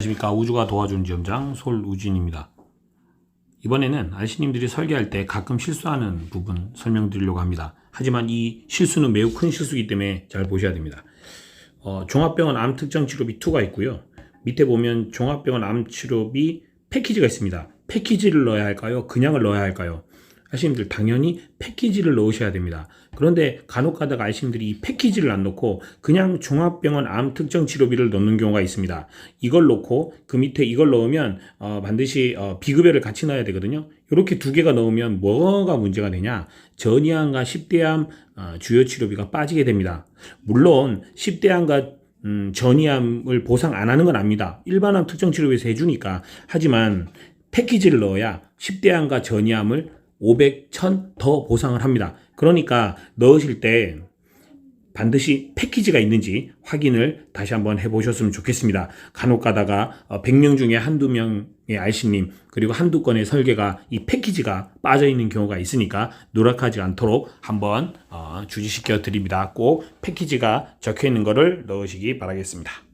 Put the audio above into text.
안녕하십니까 우주가 도와주는 지점장 솔우진입니다. 이번에는 알씨님들이 설계할 때 가끔 실수하는 부분 설명드리려고 합니다. 하지만 이 실수는 매우 큰 실수이기 때문에 잘 보셔야 됩니다. 어, 종합병원 암 특정 치료비 2가 있고요. 밑에 보면 종합병원 암 치료비 패키지가 있습니다. 패키지를 넣어야 할까요? 그냥을 넣어야 할까요? 아시님들 당연히 패키지를 넣으셔야 됩니다. 그런데 간혹 가다가 아시님들이 이 패키지를 안 넣고 그냥 종합병원 암 특정 치료비를 넣는 경우가 있습니다. 이걸 넣고 그 밑에 이걸 넣으면 어, 반드시 어, 비급여를 같이 넣어야 되거든요. 이렇게 두 개가 넣으면 뭐가 문제가 되냐? 전이암과 10대암 어, 주요 치료비가 빠지게 됩니다. 물론 10대암과 음, 전이암을 보상 안 하는 건 압니다. 일반암 특정 치료비에서 해주니까. 하지만 패키지를 넣어야 10대암과 전이암을 500, 1000 더 보상을 합니다. 그러니까 넣으실 때 반드시 패키지가 있는지 확인을 다시 한번 해보셨으면 좋겠습니다. 간혹 가다가 100명 중에 한두 명의 알씨님 그리고 한두 건의 설계가 이 패키지가 빠져 있는 경우가 있으니까 누락하지 않도록 한번 어, 주지시켜 드립니다. 꼭 패키지가 적혀 있는 거를 넣으시기 바라겠습니다.